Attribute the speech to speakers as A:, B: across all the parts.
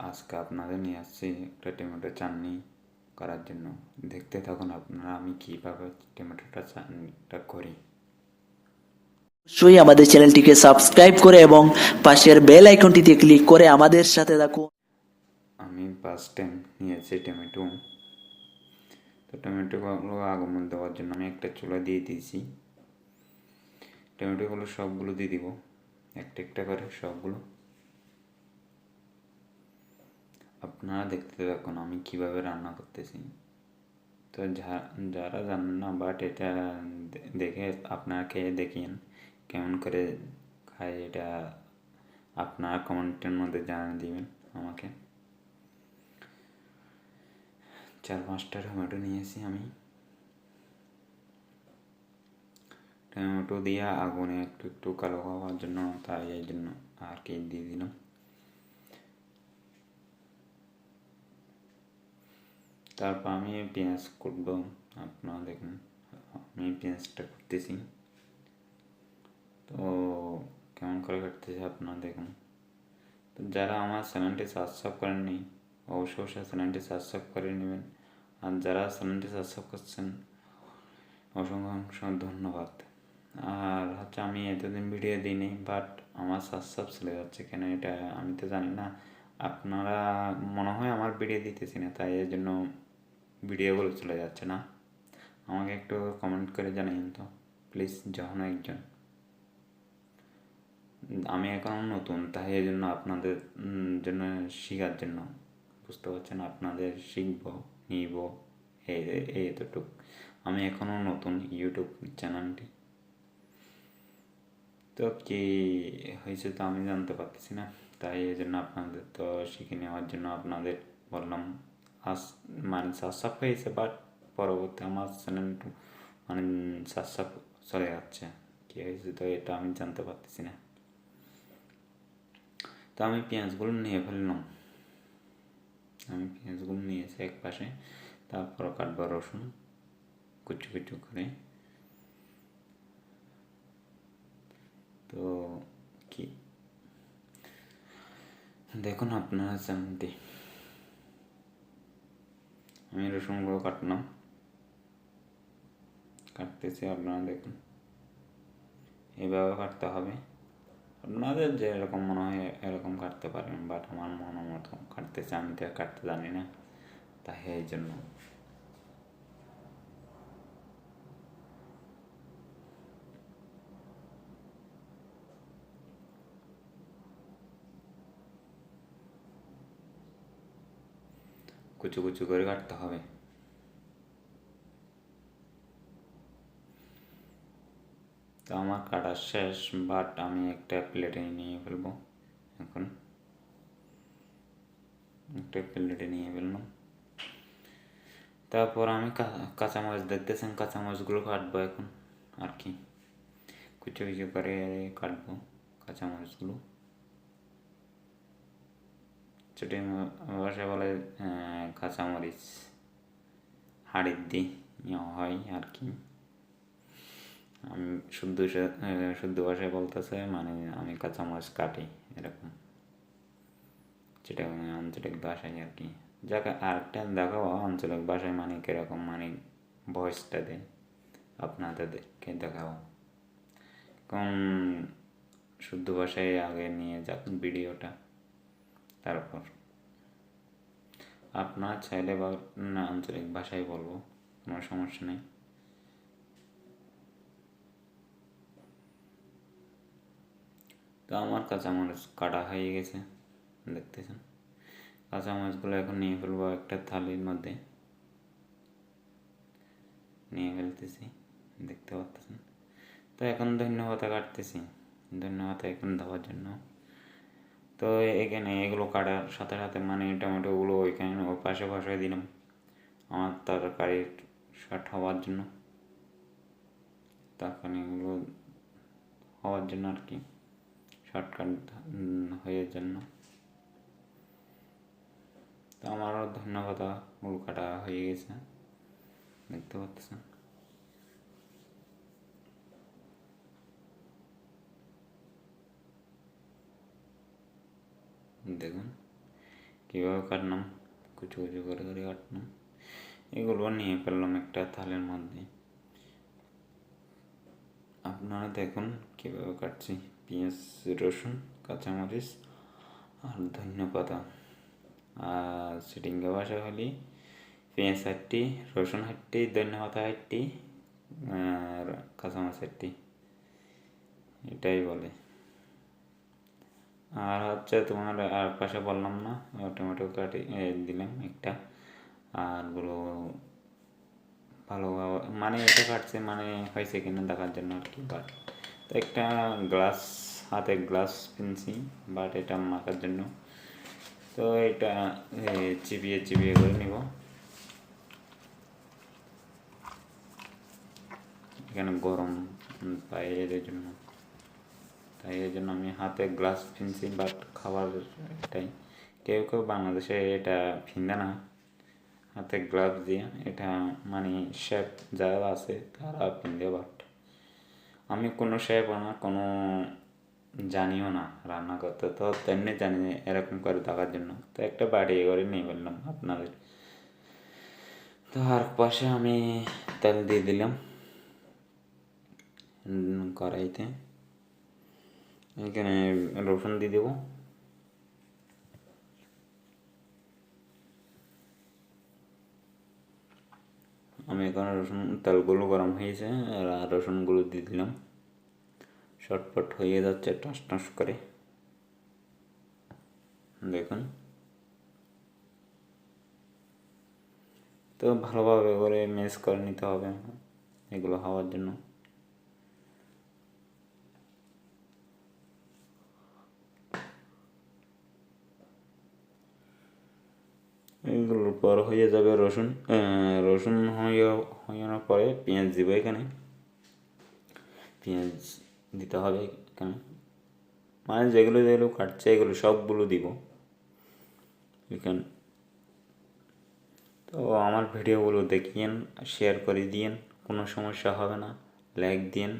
A: আজকে আপনাদের নিয়ে আসছি একটা টমেটো চাটনি করার জন্য। দেখতে থাকুন আপনারা আমি কীভাবে টমেটোটা চাটনিটা করি।
B: অবশ্যই আমাদের চ্যানেলটিকে সাবস্ক্রাইব করে এবং পাশের বেল আইকনটিতে ক্লিক করে আমাদের সাথে থাকুন।
A: আমি ফার্স্ট টাইম নিয়েছি টমেটো। তো টমেটোগুলো আগমন দেওয়ার জন্য আমি একটা চুলা দিয়ে দিয়েছি। টমেটোগুলো সবগুলো দিয়ে দিব। একটা একটা করে সবগুলো। আপনারা দেখতে থাকুন আমি কীভাবে রান্না করতেছি। তো যারা জানেন না বাট এটা দেখে আপনারা খেয়ে দেখিয়েন কেমন করে খায় এটা আপনারা কমেন্টের মধ্যে জানিয়ে দিবেন আমাকে। চার পাঁচটা টমেটো নিয়েছি আমি। টমেটো দিয়ে আগুনে একটু একটু কালো হওয়ার জন্য, তাই এই জন্য আর কি দিয়ে দিলাম। তারপর আমি পেঁয়াজ কুটবো আপনারা দেখুন, আমি পেঁয়াজটা করতেছি। তো কেমন করে কাটতেছি আপনারা দেখুন। তো যারা আমার চ্যানেলটি সাবস্ক্রাইব করেননি, অবশ্যই অবশ্যই চ্যানেলটি সাবস্ক্রাইব করে নেবেন। আর যারা চ্যানেলটি সাবস্ক্রাইব করছেন, অসংখ্য অসংখ্য ধন্যবাদ। আর হচ্ছে আমি এতদিন ভিডিও দিইনি বাট আমার সাবস্ক্রাইব চলে যাচ্ছে। কেন এটা আমি তো জানি না। আপনারা মনে হয় আমার ভিডিও দিতেছি না, তাই এর জন্য ভিডিওগুলো চলে যাচ্ছে না? আমাকে একটু কমেন্ট করে জানিয়েন তো প্লিজ যখন একজন। আমি এখন নতুন, তাই এই জন্য আপনাদের জন্য শেখার জন্য। বুঝতে পারছেন? আপনাদের শিখব, নিব এই এতটুক। আমি এখনও নতুন ইউটিউব চ্যানেলটি তো কি হয়েছে তো আমি জানতে পারতেছি না। তাই এই জন্য আপনাদের তো শিখে নেওয়ার জন্য আপনাদের বললাম। মানে সাবস্ক্রাইব হয়েছে বাট পরবর্তী আমার চ্যানেল মানে সাবস্ক্রাইব চলে যাচ্ছে। কী হয়েছে তো এটা আমি জানতে পারতেছি না। তো আমি পেঁয়াজগুলো নিয়ে ফেললাম। আমি পেঁয়াজগুলো নিয়েছি এক পাশে, তারপর কাটবো রসুন, কুচু কুচু করে। তো কি? দেখুন আপনারা চ্যানেলটি আমি রসুনগুলো কাটলাম। কাটতেছি আপনারা দেখুন। এইভাবে কাটতে হবে। আপনাদের যে এরকম মনে হয় এরকম কাটতে পারেন বাট আমার মনে মতো কাটতেছে আমি তো, কাটতে জানি না। তাই এই জন্য কুচু কুচু করে কাটতে হবে তো আমার কাটা শেষ বাট আমি একটা প্লেটে নিয়ে ফেলব এখন একটা প্লেটে নিয়ে ফেললাম তারপর আমি কাঁচামরিচ দেখতেছেন কাঁচামরিচগুলো কাটবো এখন আর কি কুচু কুচু করে কাটবো কাঁচামরিচগুলো ছোটো ভাষায় বলে কাঁচামরিচ, হাড়ির দি হয় আর কি। আমি শুদ্ধ শুদ্ধ ভাষায় বলতেছে মানে আমি কাঁচামরিচ কাটি, এরকম। যেটা আঞ্চলিক ভাষায় আর কি। যাকে, আরেকটা দেখাবো, আঞ্চলিক ভাষায় মানে কীরকম মানে ভয়েসটা দেয় আপনাদেরকে দেখাবো। কোন শুদ্ধ ভাষায় আগে নিয়ে যাক ভিডিওটা। তারপর আপনার চাইলে বা না, আঞ্চলিক ভাষায় বলব, কোনো সমস্যা নেই। তো আমার কাঁচামরিচ কাটা হয়ে গেছে, দেখতেছেন। কাঁচামরিচগুলো এখন নিয়ে ফেলব একটা থালির মধ্যে। নিয়ে ফেলতেছি, দেখতে পাচ্ছেন। তো এখন ধন্যবাদ কাটতেছি। ধন্যবাদ এখন দেওয়ার জন্য। তো এখানে এগুলো কাটার সাথে সাথে মানে টমেটোগুলো ওইখানে ওই পাশে বসায় দিলাম আমার তরকারির শর্ট হওয়ার জন্য। তখন এগুলো হওয়ার জন্য আর কি শর্টকাট হয়ে জন্য। তো আমারও ধন্যবাদ উল কাটা হয়ে গেছে। দেখতে পাচ্ছেন? দেখুন, কীভাবে কাটলাম, কুচু কুচু করে করে কাটলাম। এগুলো নিয়ে ফেললাম একটা থালের মধ্যে। আপনারা দেখুন কীভাবে কাটছি। পেঁয়াজ, রসুন, কাঁচামরিচ আর ধন্য পাতা। আর সিটিঙ্গা ভাষা হলি পেঁয়াজ হাটটি রসুন হাটটি ধন্য পাতা হাটটি আর কাঁচামরিচ হাটটি এটাই বলে। আর হচ্ছে তোমার, আর পাশে বললাম না, টমেটো কাটি দিলাম একটা। আরগুলো ভালো মানে এটা কাটছে মানে হয়েছে কিনা দেখার জন্য আর কি বাট তো একটা গ্লাস হাতে গ্লাস কিনছি বাট এটা মাখার জন্য। তো এটা চিবিয়ে চিবিয়ে করে নিব। এখানে গরম পাই এর জন্য। তাই এই জন্য আমি হাতে গ্লাস কিনছি বাট খাবার এটাই। কেউ কেউ বাংলাদেশে এটা ফিন্দে না। হাতে গ্লাভস দিয়ে এটা মানে শেফ যারা আছে তারা পিনতে বাট আমি কোনো শেফ না, কোনো জানিও না রান্না করতে। তো তেমনি জানি এরকম করে দেখার জন্য। তো একটা বাড়ি করে নিয়ে বললাম আপনাদের। তো আর পাশে আমি তেল দিয়ে দিলাম। কড়াইতে। এখানে রসুন দিয়ে দেবো। আমি এখানে রসুন, তেলগুলো গরম হয়েছে, আর রসুনগুলো দিয়ে দিলাম। শর্টপট হয়ে যাচ্ছে, টাস টাস করে। দেখুন। তো ভালোভাবে করে মেস করে নিতে হবে এগুলো হওয়ার জন্য। এগুলোর পর হয়ে যাবে রসুন। রসুন হয়ে হওয়ার পরে পেঁয়াজ দিব এখানে। পেঁয়াজ দিতে হবে এখানে। মানে যেগুলো যেগুলো কাটছে এগুলো সবগুলো দিব। এখানে তো আমার ভিডিওগুলো দেখিয়েন শেয়ার করে দিয়েন, কোনো সমস্যা হবে না। লাইক দিয়েন।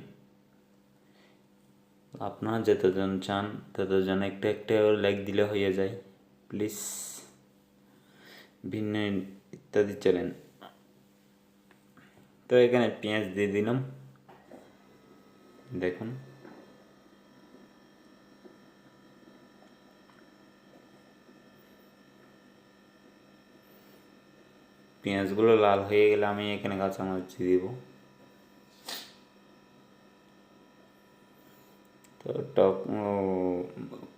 A: আপনারা যতজন চান, ততজন একটা একটা লাইক দিলে হয়ে যায়। প্লিজ ভিন্ন ইত্যাদি চ্যানেল তো এখানে পেঁয়াজ দিয়ে দিলাম। দেখুন। পেঁয়াজগুলো লাল হয়ে গেলে আমি এখানে কাঁচামরিচ দিব। তো টক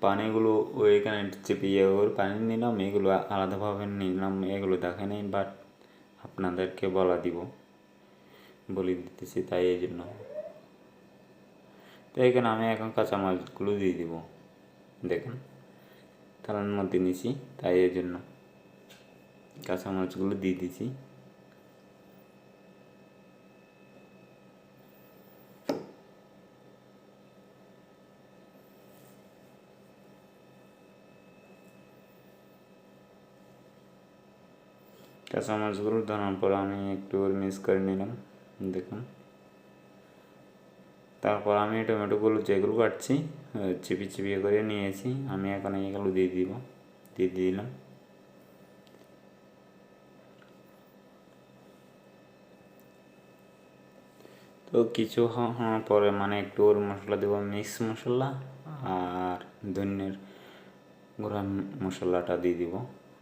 A: পানিগুলো ওই এখানে চেপিয়ে ওর পানি নিলাম, এগুলো আলাদাভাবে নিলাম, এগুলো দেখে নেই বাট আপনাদেরকে বলা দিব, বলে দিতেছি তাই এই জন্য। তো এখানে আমি এখন কাঁচামাচগুলো দিয়ে দিব, দেখুন, থালার মধ্যে নিছি তাই এই জন্য। কাঁচামাচগুলো দিয়ে দিছি। কাঁচামাচগুলো ধরার পর আমি একটু মিক্স করে নিলাম, দেখুন। তারপর আমি টমেটোগুলো যেগুলো কাটছি চিপি চিপিয়ে করে নিয়েছি, আমি এখন এগুলো দিয়ে দিব, দিয়ে দিলাম। তো কিছু হওয়ার পরে মানে একটু ওর মশলা দেবো মিক্স মশলা আর ধন্যের গুঁড়া মশলাটা দিয়ে দিব,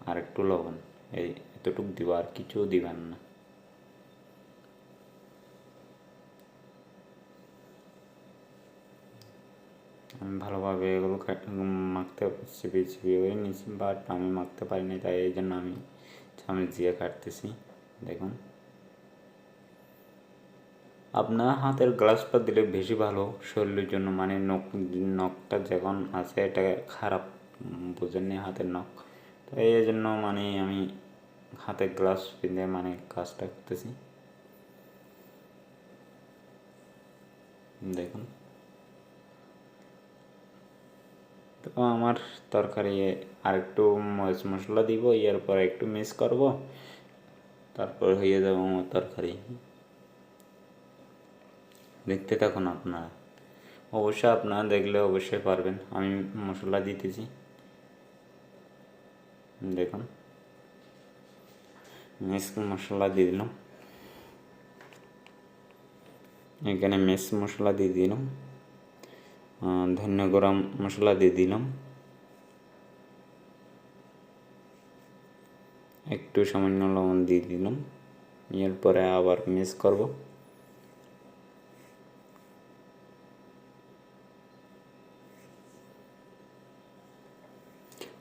A: আর একটু লবণ, এই এতটুক দিব আর কিছু দিবেন না। আমি ভালোভাবে এগুলো মাখতে চিপিয়ে চিপিয়ে করে নিয়েছি বাট আমি মাখতে পারিনি তাই এই জন্য আমি চামচ দিয়ে কাটতেছি, দেখুন। আপনার হাতের গ্লাসটা দিলে বেশি ভালো, শরীরের জন্য মানে নখ, নখটা যখন আছে, এটা খারাপ বুঝেননি হাতের নখ। তো এই জন্য মানে আমি হাতে গ্লাস পিঁধে মানে কাজটা করতেছি। দেখুন। তো আমার তরকারি আর মরিচ মশলা দিব এর পরে একটু মিক্স করব, তারপর হয়ে যাবে আমার তরকারি। দেখতে থাকুন আপনারা। অবশ্যই আপনারা দেখলে অবশ্যই পারবেন। আমি মশলা দিতেছি। দেখুন। মেস মশলা দিয়ে দিলাম। এখানে মেস মশলা দিয়ে দিলাম। ধন্য গরম মশলা দিয়ে দিলাম। একটু সামান্য লবণ দিয়ে দিলাম। এরপরে আবার মিক্স করব।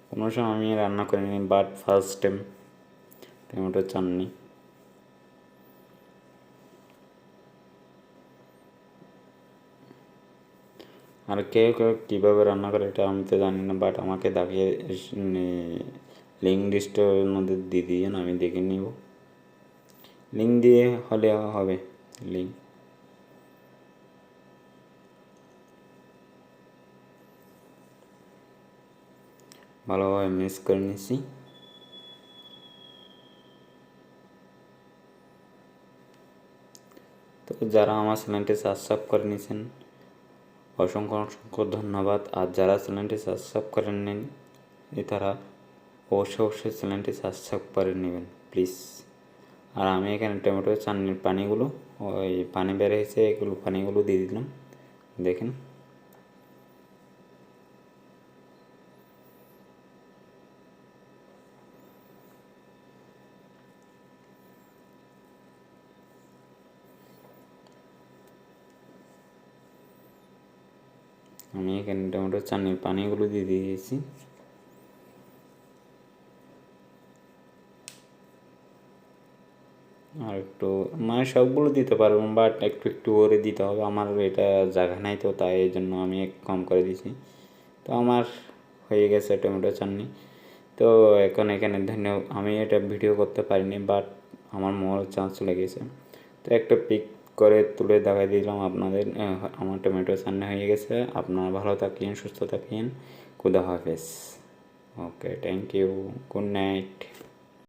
A: কোনো সময় আমি রান্না করিনি but first time tomato chutney আর কেউ কেউ কীভাবে রান্না করে এটা আমি তো জানি না বাট আমাকে দেখিয়ে লিঙ্ক লিস্টের মধ্যে দিয়ে দিয়েন আমি দেখে নিব লিঙ্ক দিয়ে হলে হবে লিঙ্ক ভালোভাবে মিক্স করে নিচ্ছি যারা আমার চ্যানেলটি সাবস্ক্রাইব করে নিয়েছেন, অসংখ্য অসংখ্য ধন্যবাদ। আর যারা চ্যানেলটি সাবস্ক্রাইব করে নেন তারা অবশ্যই অবশ্যই চ্যানেলটি সাবস্ক্রাইব করে নেবেন প্লিজ আর আমি এখানে টমেটো চাটনির পানিগুলো, ওই পানি বের হয়েছে, এগুলো পানিগুলো দিয়ে দিলাম। দেখেন। আমি এখানে টমেটো চাটনির পানিগুলো দিয়ে দিয়েছি। আর একটু মানে সবগুলো দিতে পারব বাট একটু একটু করে দিতে হবে। আমার এটা জায়গা নাই তো, তাই এই জন্য আমি কম করে দিছি। তো আমার হয়ে গেছে টমেটো চাটনি তো এখন এখানে ধন্য আমি এটা ভিডিও করতে পারিনি বাট আমার মোবাইল চান্স লেগেছে। তো একটা পিক করে তুলে দেখাই দিলাম আপনাদের আমার টমেটো সামনে হয়ে গেছে। আপনারা ভালো থাকেন, সুস্থ থাকেন। খুদা হাফেজ। Okay thank you good night